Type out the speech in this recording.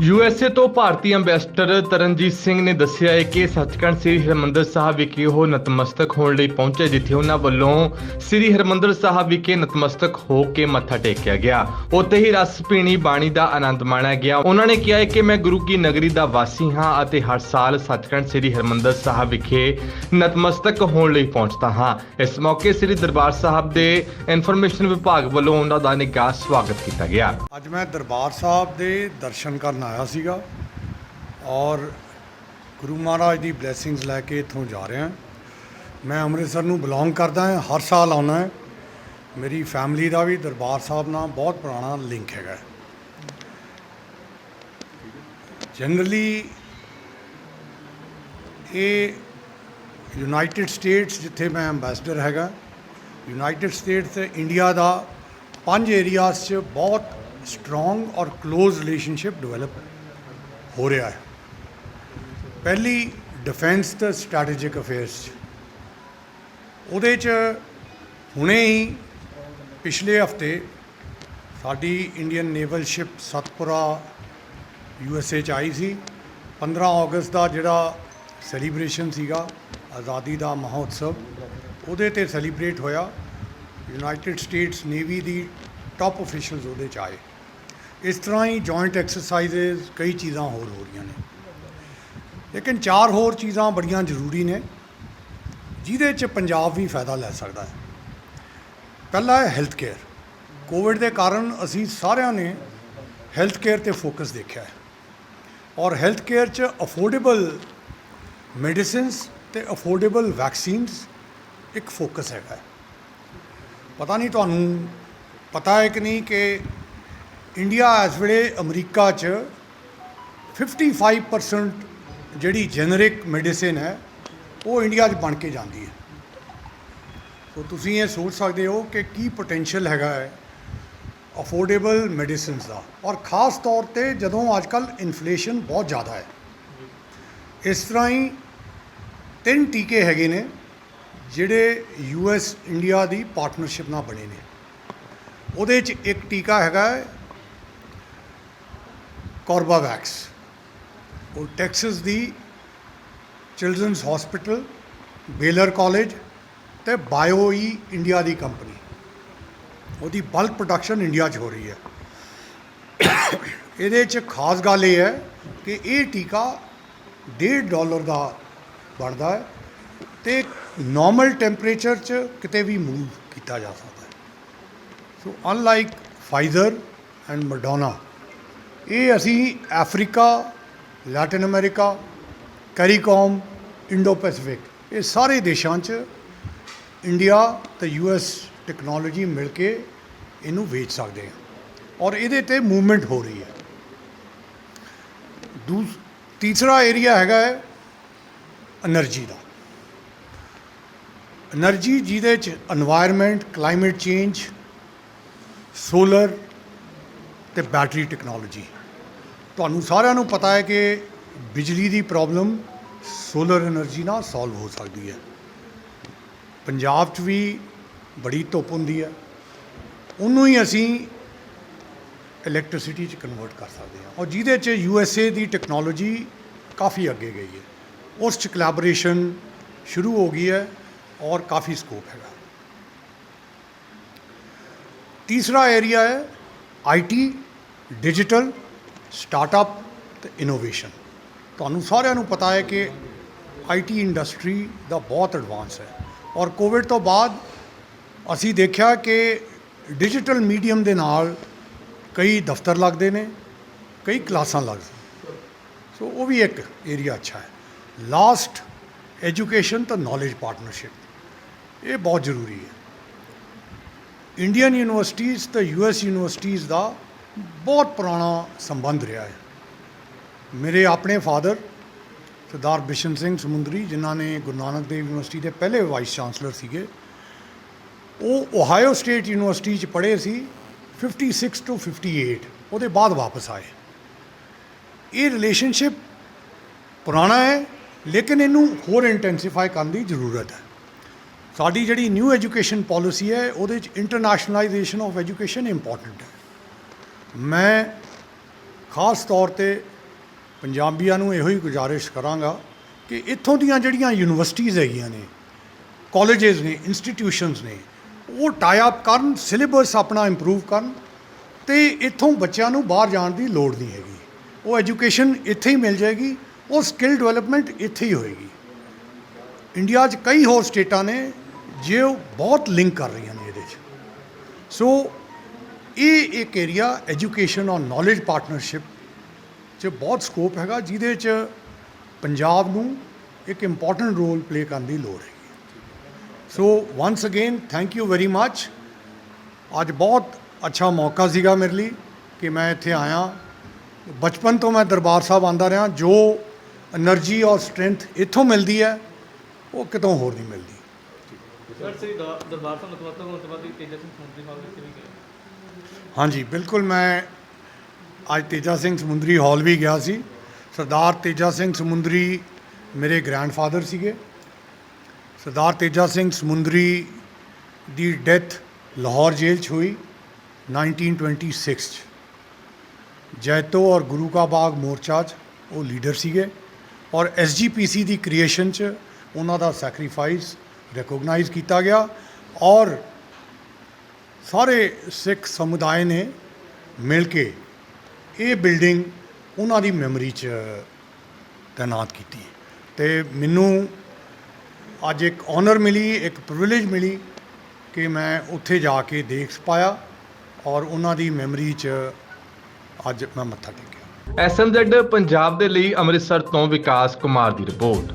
USA ਤੋਂ ਭਾਰਤੀ ambassador Taranjit Singh ਨੇ ਦੱਸਿਆ ਹੈ ਕਿ ਸੱਚਖੰਡ ਸ੍ਰੀ ਹਰਿਮੰਦਰ ਸਾਹਿਬ ਵਿਖੇ ਉਹ ਨਤਮਸਤਕ ਹੋਣ ਲਈ ਪਹੁੰਚੇ ਜਿੱਥੇ ਉਹਨਾਂ ਵੱਲੋਂ ਸ੍ਰੀ ਹਰਿਮੰਦਰ ਸਾਹਿਬ ਵਿਖੇ ਨਤਮਸਤਕ ਹੋ ਕੇ ਮੱਥਾ ਟੇਕਿਆ ਗਿਆ। ਉੱਥੇ ਹੀ ਰਸ, ਪੀਣੀ, ਬਾਣੀ ਦਾ ਆਨੰਦ ਮਾਣਿਆ ਗਿਆ। ਉਹਨਾਂ ਨੇ ਕਿਹਾ ਹੈ ਕਿ ਮੈਂ ਗੁਰੂ ਕੀ ਨਗਰੀ ਦਾ ਵਾਸੀ ਹਾਂ ਅਤੇ ਹਰ ਸਾਲ ਸੱਚਖੰਡ ਸ੍ਰੀ ਹਰਿਮੰਦਰ ਸਾਹਿਬ ਵਿਖੇ ਨਤਮਸਤਕ ਹੋਣ ਲਈ ਪਹੁੰਚਦਾ ਹਾਂ। ਇਸ ਮੌਕੇ ਸ੍ਰੀ ਦਰਬਾਰ ਸਾਹਿਬ ਦੇ ਇਨਫੋਰਮੇਸ਼ਨ ਵਿਭਾਗ ਵੱਲੋਂ ਉਹਨਾਂ ਦਾ ਨਿੱਘਾ ਸਵਾਗਤ ਕੀਤਾ ਗਿਆ। ਅੱਜ ਮੈਂ ਦਰਬਾਰ ਸਾਹਿਬ ਦੇ ਦਰਸ਼ਨ ਕਰਨ ਆਇਆ ਸੀਗਾ ਔਰ ਗੁਰੂ ਮਹਾਰਾਜ ਦੀ ਬਲੇਸਿੰਗਸ ਲੈ ਕੇ ਇੱਥੋਂ ਜਾ ਰਿਹਾ ਮੈਂ ਅੰਮ੍ਰਿਤਸਰ ਨੂੰ ਬਿਲੋਂਗ ਕਰਦਾ ਹਾਂ, ਹਰ ਸਾਲ ਆਉਣਾ ਹੈ। ਮੇਰੀ ਫੈਮਿਲੀ ਦਾ ਵੀ ਦਰਬਾਰ ਸਾਹਿਬ ਨਾਲ ਬਹੁਤ ਪੁਰਾਣਾ ਲਿੰਕ ਹੈਗਾ। ਜਨਰਲੀ ਇਹ ਯੂਨਾਈਟਿਡ ਸਟੇਟਸ ਜਿੱਥੇ ਮੈਂ ਐਮਬੈਸਡਰ ਹੈਗਾ ਯੂਨਾਈਟਿਡ ਸਟੇਟਸ ਤੇ ਇੰਡੀਆ ਦਾ ਪੰਜ ਏਰੀਆਜ਼ 'ਚ ਬਹੁਤ ਸਟਰੋਂਗ ਔਰ ক্লোਜ਼ ਰਿਲੇਸ਼ਨਸ਼ਿਪ ਡਿਵੈਲਪ ਹੋ ਰਿਹਾ ਹੈ ਪਹਿਲੀ ਡਿਫੈਂਸ ਤੇ ਸਟ੍ਰੈਟੇਜਿਕ ਅਫੇਅਰਸ 'ਚ ਉਹਦੇ 'ਚ ਹੁਣੇ ਹੀ ਪਿਛਲੇ ਹਫ਼ਤੇ ਸਾਡੀ Indian naval ship Satpura U S A 'ਚ ਆਈ ਸੀ 15 ਅਗਸਤ ਦਾ ਜਿਹੜਾ ਸੈਲੀਬ੍ਰੇਸ਼ਨ ਸੀਗਾ ਆਜ਼ਾਦੀ ਦਾ ਮਹੋਤਸਵ ਉਹਦੇ ਤੇ ਸੈਲੀਬ੍ਰੇਟ ਹੋਇਆ ਯੂਨਾਈਟਿਡ ਸਟੇਟਸ ਨੇਵੀ ਦੀ ਟਾਪ ਅਫੀਸ਼ੀਅਲਸ ਉਹਦੇ 'ਚ ਆਏ ਇਸ ਤਰ੍ਹਾਂ ਹੀ ਜੁਆਇੰਟ ਐਕਸਰਸਾਈਜ਼ਸ ਕਈ ਚੀਜ਼ਾਂ ਹੋਰ ਹੋ ਰਹੀਆਂ ਨੇ। ਲੇਕਿਨ ਚਾਰ ਹੋਰ ਚੀਜ਼ਾਂ ਬੜੀਆਂ ਜ਼ਰੂਰੀ ਨੇ, ਜਿਹਦੇ 'ਚ ਪੰਜਾਬ ਵੀ ਫਾਇਦਾ ਲੈ ਸਕਦਾ ਹੈ। ਪਹਿਲਾ ਹੈ ਹੈਲਥ ਕੇਅਰ ਕੋਵਿਡ ਦੇ ਕਾਰਨ ਅਸੀਂ ਸਾਰਿਆਂ ਨੇ ਹੈਲਥ ਕੇਅਰ ਤੇ ਫੋਕਸ ਦੇਖਿਆ ਹੈ। ਔਰ ਹੈਲਥ ਕੇਅਰ 'ਚ ਅਫੋਰਡੇਬਲ ਮੈਡੀਸਿਨਸ ਤੇ ਅਫੋਰਡੇਬਲ ਵੈਕਸੀਨਸ ਇੱਕ ਫੋਕਸ ਹੈਗਾ ਪਤਾ ਨਹੀਂ ਤੁਹਾਨੂੰ ਪਤਾ ਹੈ ਕਿ ਨਹੀਂ ਕਿ ਇੰਡੀਆ ਇਸ ਵੇਲੇ ਅਮਰੀਕਾ 'ਚ 55% ਜਿਹੜੀ ਜੈਨਰਿਕ ਮੈਡੀਸਿਨ ਹੈ, ਉਹ ਇੰਡੀਆ 'ਚ ਬਣ ਕੇ ਜਾਂਦੀ ਹੈ। ਸੋ ਤੁਸੀਂ ਇਹ ਸੋਚ ਸਕਦੇ ਹੋ ਕਿ ਕੀ ਪੋਟੈਂਸ਼ੀਅਲ ਹੈਗਾ ਹੈ ਅਫੋਰਡੇਬਲ ਮੈਡੀਸਿਨਸ ਦਾ। ਔਰ ਖਾਸ ਤੌਰ ਤੇ ਜਦੋਂ ਅੱਜ ਅੱਜਕੱਲ ਇਨਫਲੇਸ਼ਨ ਬਹੁਤ ਜ਼ਿਆਦਾ ਹੈ। ਇਸ ਤਰ੍ਹਾਂ ਹੀ ਤਿੰਨ ਟੀਕੇ ਹੈਗੇ ਨੇ, ਜਿਹੜੇ ਯੂ ਐਸ ਇੰਡੀਆ ਦੀ ਪਾਰਟਨਰਸ਼ਿਪ ਨਾਲ ਬਣੇ ਨੇ। ਉਹਦੇ 'ਚ ਇੱਕ ਟੀਕਾ ਹੈਗਾ ਕੋਰਬਾਵੈਕਸ ਉਹ ਟੈਕਸਸ ਦੀ ਚਿਲਡਰਨਸ ਹਸਪੀਟਲ ਬੇਲਰ ਕਾਲਜ ਤੇ ਬਾਇਓਈ ਇੰਡੀਆ ਦੀ ਕੰਪਨੀ ਉਹਦੀ ਬਲਕ ਪ੍ਰੋਡਕਸ਼ਨ ਇੰਡੀਆ 'ਚ ਹੋ ਰਹੀ ਹੈ। ਇਹਦੇ 'ਚ ਖਾਸ ਗੱਲ ਇਹ ਹੈ ਕਿ ਇਹ ਟੀਕਾ 1.5 ਡਾਲਰ ਦਾ ਬਣਦਾ ਹੈ ਤੇ ਨਾਰਮਲ ਟੈਂਪਰੇਚਰ 'ਚ ਕਿਤੇ ਵੀ ਮੂਵ ਕੀਤਾ ਜਾ ਸਕਦਾ ਹੈ। So unlike Pfizer and Madonna ਇਹ ਅਸੀਂ Africa Latin America CARICOM Indo Pacific ਇਹ ਸਾਰੇ ਦੇਸ਼ਾਂ 'ਚ ਇੰਡੀਆ ਤੇ ਯੂਐਸ ਟੈਕਨੋਲੋਜੀ ਮਿਲ ਕੇ ਇਹਨੂੰ ਵੇਚ ਸਕਦੇ ਹਾਂ। ਔਰ ਇਹਦੇ ਤੇ ਮੂਵਮੈਂਟ ਹੋ ਰਹੀ ਹੈ। ਦੂਸ, ਤੀਸਰਾ ਏਰੀਆ ਹੈਗਾ ਹੈ એનર્ਜੀ ਦਾ। એનર્ਜੀ ਜਿਹਦੇ ਚ এনवायरमेंट ਕਲਾਈਮੇਟ ਚੇਂਜ ਸੋਲਰ ਤੇ ਬੈਟਰੀ ਟੈਕਨੋਲੋਜੀ। ਤੁਹਾਨੂੰ ਸਾਰਿਆਂ ਨੂੰ ਪਤਾ ਹੈ ਕਿ ਬਿਜਲੀ ਦੀ ਪ੍ਰੋਬਲਮ ਸੋਲਰ એનર્ਜੀ ਨਾਲ ਸੋਲਵ ਹੋ ਸਕਦੀ ਹੈ। ਪੰਜਾਬ 'ਚ ਵੀ ਬੜੀ ਧੁੱਪ ਹੁੰਦੀ ਹੈ। ਉਹਨੂੰ ਹੀ ਅਸੀਂ ਇਲੈਕਟ੍ਰਿਸਿਟੀ 'ਚ ਕਨਵਰਟ ਕਰ ਸਕਦੇ ਹਾਂ। ਔਰ ਜਿਹਦੇ 'ਚ ਯੂ ਐਸ ਏ ਦੀ ਟੈਕਨੋਲੋਜੀ ਕਾਫੀ ਅੱਗੇ ਗਈ ਹੈ। ਉਸ 'ਚ ਕੋਲੈਬੋਰੇਸ਼ਨ ਸ਼ੁਰੂ ਹੋ ਗਈ ਹੈ ਔਰ ਕਾਫੀ ਸਕੋਪ ਹੈਗਾ। ਤੀਸਰਾ ਏਰੀਆ ਹੈ ਆਈਟੀ ਡਿਜੀਟਲ, ਸਟਾਰਟਅਪ ਤੇ ਇਨੋਵੇਸ਼ਨ। ਤੁਹਾਨੂੰ ਸਾਰਿਆਂ ਨੂੰ ਪਤਾ ਹੈ ਕਿ ਆਈਟੀ ਇੰਡਸਟਰੀ ਦਾ ਬਹੁਤ ਐਡਵਾਂਸ ਹੈ। ਔਰ ਕੋਵਿਡ ਤੋਂ ਬਾਅਦ ਅਸੀਂ ਦੇਖਿਆ ਕਿ ਡਿਜੀਟਲ ਮੀਡੀਅਮ ਦੇ ਨਾਲ ਕਈ ਦਫ਼ਤਰ ਲੱਗਦੇ ਨੇ, ਕਈ ਕਲਾਸਾਂ ਲੱਗਦੀਆਂ ਸੋ ਉਹ ਵੀ ਇੱਕ ਏਰੀਆ ਅੱਛਾ ਹੈ। ਲਾਸਟ ਐਜੂਕੇਸ਼ਨ ਤਾਂ ਨੌਲੇਜ ਪਾਰਟਨਰਸ਼ਿਪ, ਇਹ ਬਹੁਤ ਜ਼ਰੂਰੀ ਹੈ। ਇੰਡੀਅਨ ਯੂਨੀਵਰਸਿਟੀਜ਼ ਤੇ ਯੂਐਸ ਯੂਨੀਵਰਸਿਟੀਜ਼ ਦਾ ਬਹੁਤ ਪੁਰਾਣਾ ਸੰਬੰਧ ਰਿਹਾ ਹੈ। ਮੇਰੇ ਆਪਣੇ ਫਾਦਰ ਸਰਦਾਰ ਬਿਸ਼ਨ ਸਿੰਘ ਸਮੁੰਦਰੀ, ਜਿਨ੍ਹਾਂ ਨੇ ਗੁਰੂ ਨਾਨਕ ਦੇਵ ਯੂਨੀਵਰਸਿਟੀ ਦੇ ਪਹਿਲੇ ਵਾਈਸ ਚਾਂਸਲਰ ਸੀਗੇ, ਉਹ ਓਹਾਇਓ ਸਟੇਟ ਯੂਨੀਵਰਸਿਟੀ ਚ ਪੜ੍ਹੇ ਸੀ 56 ਤੋਂ 58 ਉਹਦੇ ਬਾਅਦ ਵਾਪਸ ਆਏ। ਇਹ ਰਿਲੇਸ਼ਨਸ਼ਿਪ ਪੁਰਾਣਾ ਹੈ, ਲੇਕਿਨ ਇਹਨੂੰ ਹੋਰ ਇੰਟੈਂਸੀਫਾਈ ਕਰਨ ਦੀ ਜ਼ਰੂਰਤ ਹੈ। ਸਾਡੀ ਜਿਹੜੀ ਨਿਊ ਐਜੂਕੇਸ਼ਨ ਪਾਲਿਸੀ ਹੈ, ਉਹਦੇ ਚ ਇੰਟਰਨੈਸ਼ਨਲਾਈਜੇਸ਼ਨ ਆਫ ਐਜੂਕੇਸ਼ਨ ਇੰਪੋਰਟੈਂਟ ਹੈ। ਮੈਂ ਖਾਸ ਤੌਰ ਤੇ ਪੰਜਾਬੀਆਂ ਨੂੰ ਇਹੋ ਹੀ ਗੁਜ਼ਾਰਿਸ਼ ਕਰਾਂਗਾ ਕਿ ਇੱਥੋਂ ਦੀਆਂ ਜਿਹੜੀਆਂ ਯੂਨੀਵਰਸਿਟੀਜ਼ ਹੈਗੀਆਂ ਨੇ ਕਾਲਜਸ ਨੇ ਇੰਸਟੀਟਿਊਸ਼ਨਸ ਨੇ, ਉਹ ਟਾਈ ਅਪ ਕਰਨ ਸਿਲੇਬਸ ਆਪਣਾ ਇੰਪਰੂਵ ਕਰਨ ਤੇ ਇੱਥੋਂ ਬੱਚਿਆਂ ਨੂੰ ਬਾਹਰ ਜਾਣ ਦੀ ਲੋੜ ਨਹੀਂ ਹੈਗੀ। ਉਹ ਐਜੂਕੇਸ਼ਨ ਇੱਥੇ ਹੀ ਮਿਲ ਜਾਏਗੀ, ਉਹ ਸਕਿੱਲ ਡਿਵੈਲਪਮੈਂਟ ਇੱਥੇ ਹੀ ਹੋਏਗੀ। ਇੰਡੀਆ 'ਚ ਕਈ ਹੋਰ ਸਟੇਟਾਂ ਨੇ ਜੇ ਉਹ ਬਹੁਤ ਲਿੰਕ ਕਰ ਰਹੀਆਂ ਨੇ ਇਹਦੇ 'ਚ। ਸੋ ਇਹ ਇੱਕ ਏਰੀਆ ਐਜੂਕੇਸ਼ਨ ਔਰ ਨੌਲੇਜ ਪਾਰਟਨਰਸ਼ਿਪ 'ਚ ਬਹੁਤ ਸਕੋਪ ਹੈਗਾ, ਜਿਹਦੇ 'ਚ ਪੰਜਾਬ ਨੂੰ ਇੱਕ ਇੰਪੋਰਟੈਂਟ ਰੋਲ ਪਲੇ ਕਰਨ ਦੀ ਲੋੜ ਹੈ so once again thank you very much ਅੱਜ ਬਹੁਤ ਅੱਛਾ ਮੌਕਾ ਸੀਗਾ ਮੇਰੇ ਲਈ ਕਿ ਮੈਂ ਇੱਥੇ ਆਇਆ। ਬਚਪਨ ਤੋਂ ਮੈਂ ਦਰਬਾਰ ਸਾਹਿਬ ਆਂਦਾ ਰਿਹਾ। ਜੋ એનર્ਜੀ ਔਰ ਸਟਰੈਂਥ ਇੱਥੋਂ ਮਿਲਦੀ ਹੈ, ਉਹ ਕਿਤੋਂ ਹੋਰ ਨਹੀਂ ਮਿਲਦੀ। ਸਰ ਸ੍ਰੀ ਦਰ- ਦਰਬਾਰ ਸਾਹਿਬ ਨਤਮਸਤਕ ਹੋਣ ਤੋਂ ਬਾਅਦ ਤੇਜਾ ਸਿੰਘ ਸਮੁੰਦਰੀ ਹਾਲ ਵਿੱਚ ਵੀ ਗਏ? ਹਾਂਜੀ, ਬਿਲਕੁਲ ਮੈਂ ਅੱਜ ਤੇਜਾ ਸਿੰਘ ਸਮੁੰਦਰੀ ਹਾਲ ਵੀ ਗਿਆ ਸੀ। ਸਰਦਾਰ ਤੇਜਾ ਸਿੰਘ ਸਮੁੰਦਰੀ ਮੇਰੇ ਗ੍ਰੈਂਡਫਾਦਰ ਸੀਗੇ। ਸਰਦਾਰ ਤੇਜਾ ਸਿੰਘ ਸਮੁੰਦਰੀ ਦੀ ਡੈਥ ਲਾਹੌਰ ਜੇਲ੍ਹ 'ਚ ਹੋਈ 1926 'ਚ। ਜੈਤੋ ਔਰ ਗੁਰੂ ਕਾ ਬਾਗ ਮੋਰਚਾ 'ਚ ਉਹ ਲੀਡਰ ਸੀਗੇ ਔਰ ਐਸਜੀਪੀਸੀ ਦੀ ਕ੍ਰੀਏਸ਼ਨ 'ਚ ਉਹਨਾਂ ਦਾ ਸੈਕਰੀਫਾਈਸ ਰਿਕੋਗਨਾਈਜ਼ ਕੀਤਾ ਗਿਆ ਔਰ ਸਾਰੇ ਸਿੱਖ ਸਮੁਦਾਇ ਨੇ ਮਿਲ ਕੇ ਇਹ ਬਿਲਡਿੰਗ ਉਹਨਾਂ ਦੀ ਮੈਮਰੀ 'ਚ ਤਾਇਨਾਤ ਕੀਤੀ ਤੇ ਮੈਨੂੰ ਅੱਜ ਇੱਕ ਆਨਰ ਮਿਲੀ, ਇੱਕ ਪ੍ਰਿਵਿਲੇਜ ਮਿਲੀ ਕਿ ਮੈਂ ਉੱਥੇ ਜਾ ਕੇ ਦੇਖ ਪਾਇਆ ਔਰ ਉਹਨਾਂ ਦੀ ਮੈਮਰੀ 'ਚ ਅੱਜ ਮੈਂ ਮੱਥਾ ਟੇਕਿਆ। ਐਸਐਮਜ਼ੈਡ ਪੰਜਾਬ ਦੇ ਲਈ ਅੰਮ੍ਰਿਤਸਰ ਤੋਂ ਵਿਕਾਸ ਕੁਮਾਰ ਦੀ ਰਿਪੋਰਟ।